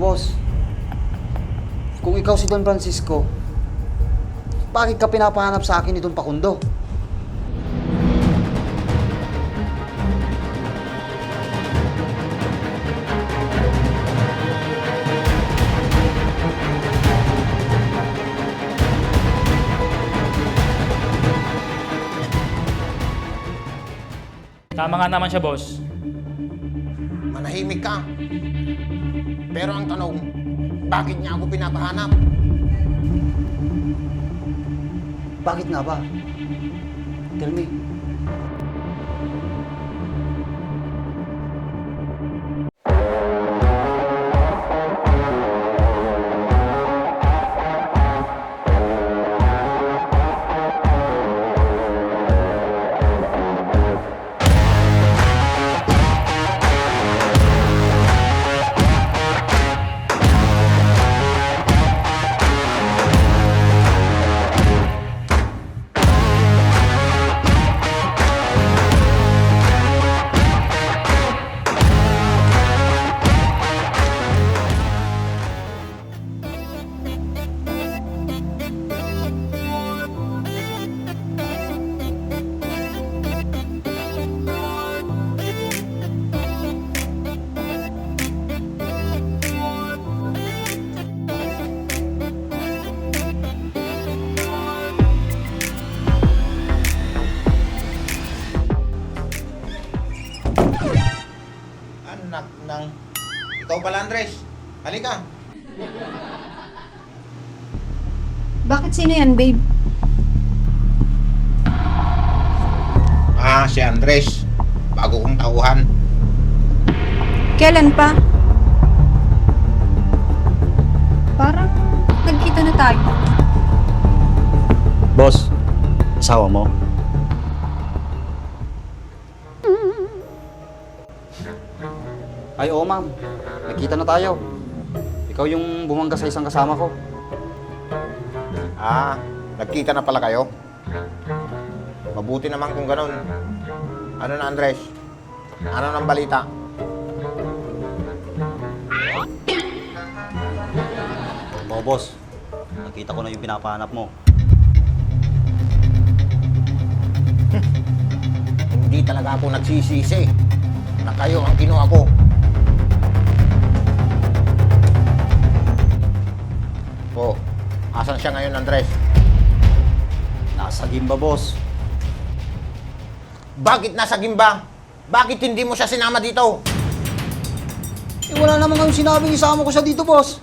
boss. Kung ikaw si Don Francisco, bakit ka pinapahanap sa akin ni Don Pakundo? Tama nga naman siya, boss. Manahimik ka. Pero ang tanong, bakit niya ako pinapahanap? Bakit nga ba? Tell me. Halika. Bakit sino yan, babe? Ah, si Andres. Bago kong tauhan. Kailan pa? Parang nagkita na tayo. Boss, asawa mo? Ay, oo ma'am. Nakita na tayo. Ikaw yung bumangga sa isang kasama ko. Ah, nagkita na pala kayo? Mabuti naman kung ganun. Ano na, Andres? Ano nang balita? Oo, boss. Nakita ko na yung pinapahanap mo. Hindi talaga ako nagsisisi na kayo ang kinuha ko. Siya ngayon, Andres? Nasa Gimba, boss. Bakit nasa gimba? Bakit hindi mo siya sinama dito? Eh, wala naman kayong sinabing isama ko siya dito, boss.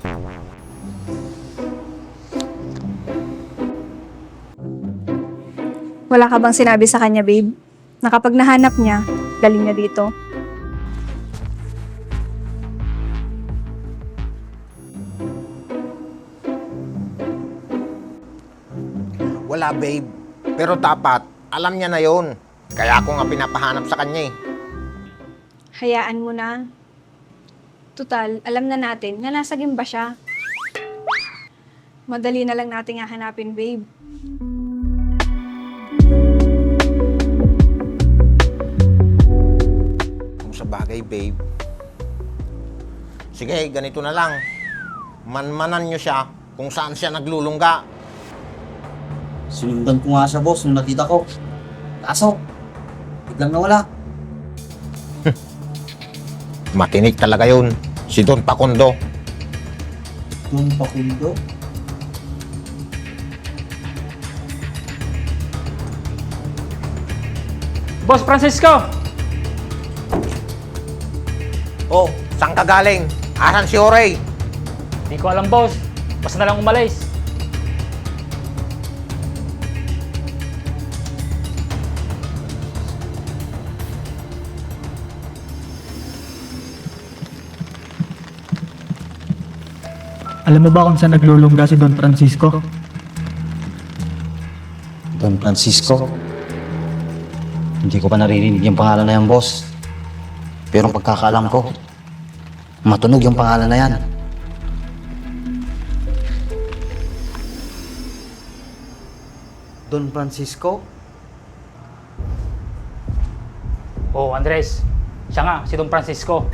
Wala ka bang sinabi sa kanya, babe? Na kapag nahanap niya, galing niya dito. Wala, babe. Pero dapat, alam niya na yon. Kaya ako nga pinapahanap sa kanya eh. Hayaan mo na. Tutal, alam na natin na nasa gimba siya. Madali na lang nating hahanapin, babe. Kung sa bagay, babe. Sige, ganito na lang. Manmanan niyo siya kung saan siya naglulungga. Sinundan ko nga siya, boss, nung nakita ko. Kaso, biglang nawala. Matinik talaga yun. Si Don Pakondo. Don Pakundo? Boss Francisco! Oh, saan ka galing? Asan si Orey? Hindi ko alam, boss. Basta na lang umalis. Alam mo ba kung saan naglulungga si Don Francisco? Don Francisco? Hindi ko pa naririnig yung pangalan na yan, boss. Pero ang pagkakaalam ko, matunog yung pangalan na yan. Don Francisco? Oh, Andres. Siya nga, si Don Francisco.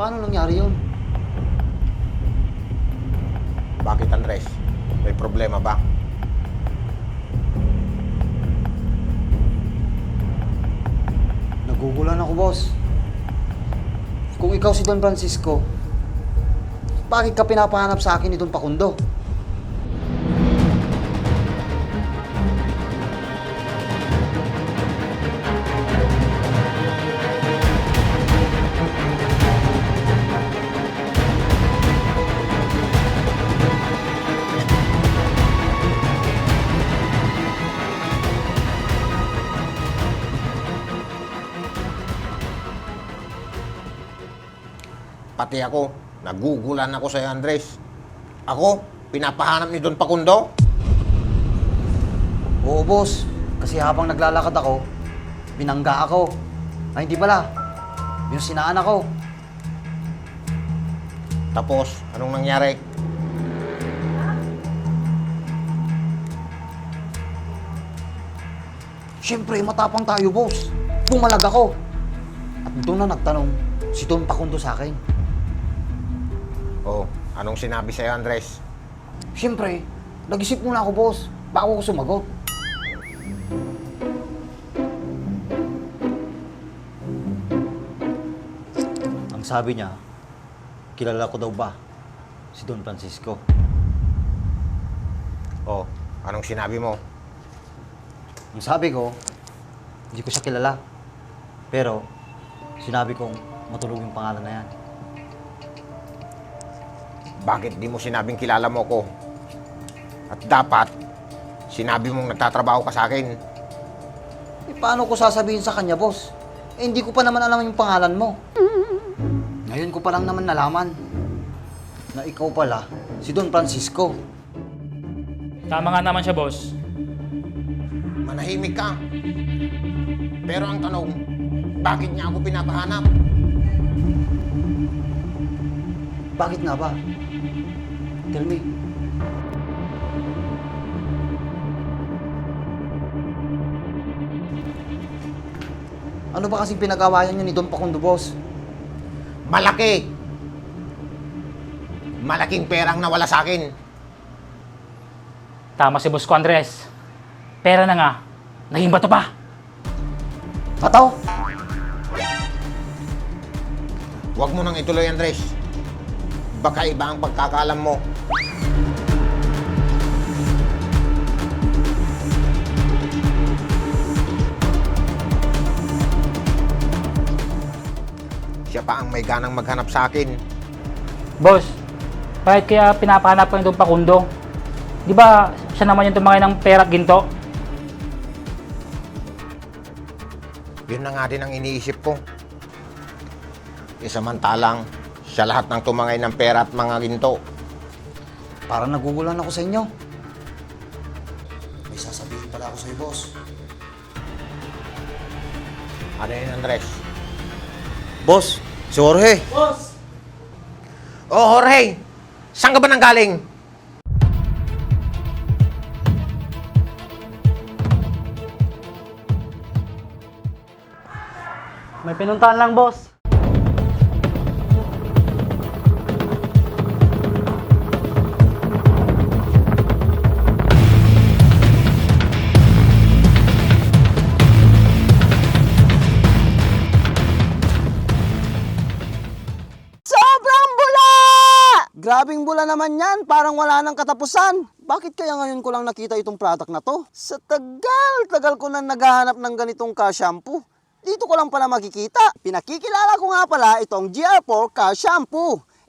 Paano nangyari yun? Bakit Andres? May problema ba? Nagugulan ako, boss. Kung ikaw si Don Francisco, bakit ka pinapahanap sa akin ni Don Pakundo? Pati ako, nagugulan ako sa'yo, Andres. Ako, pinapahanap ni Don Pakundo? Oo, boss. Kasi habang naglalakad ako, binangga ako. Ay, hindi pala. Yung sinaan ako. Tapos, anong nangyari? Siyempre, matapang tayo, boss. Pumalag ako. At doon na nagtanong si Don Pakundo sa akin. Oh, anong sinabi sa'yo, Andres? Siyempre, nag-isip muna ako, boss. Bago ako sumagot. Ang sabi niya, kilala ko daw ba si Don Francisco? Oh, anong sinabi mo? Ang sabi ko, hindi ko siya kilala. Pero, sinabi kong matulog yung pangalan na yan. Bakit di mo sinabing kilala mo ko? At dapat, sinabi mong nagtatrabaho ka sa akin. Eh, paano ko sasabihin sa kanya, boss? Eh, hindi ko pa naman alam yung pangalan mo. Ngayon ko pa lang naman nalaman na ikaw pala si Don Francisco. Tama nga naman siya, boss. Manahimik ka. Pero ang tanong, bakit niya ako pinapahanap? Bakit nga ba? Tell me. Ano ba kasing pinag-awayan niyo ni Don Pakundo, boss? Malaki! Malaking perang nawala sa akin. Tama si boss ko, Andres. Pera na nga. Naging bato pa. Ataw! Huwag mo nang ituloy, Andres. Baka iba ang pagkakalam mo. Siya pa ang may ganang maghanap sa akin. Boss, bakit kaya pinapahanap ko yung doon pakundo? Di ba siya naman yung tumangay ng pera at ginto? Yun na nga din ang iniisip ko. E samantalang, siya lahat ng tumangay ng pera at mga ginto. Parang nagugulan ako sa inyo. May sasabihin pala ako sa'yo, boss. Ano yun, Andres? Boss, si Jorge. Oh, Jorge! Saan ka ba nang galing? May pinuntahan lang, boss. Grabing bula naman yan, parang wala nang katapusan. Bakit kaya ngayon ko lang nakita itong product na to? Sa tagal-tagal ko na naghahanap ng ganitong ka-shampoo. Dito ko lang pala makikita. Pinakikilala ko nga pala itong GR4 ka-shampoo.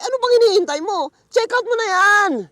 ano pang iniintay mo? Check out mo na yan!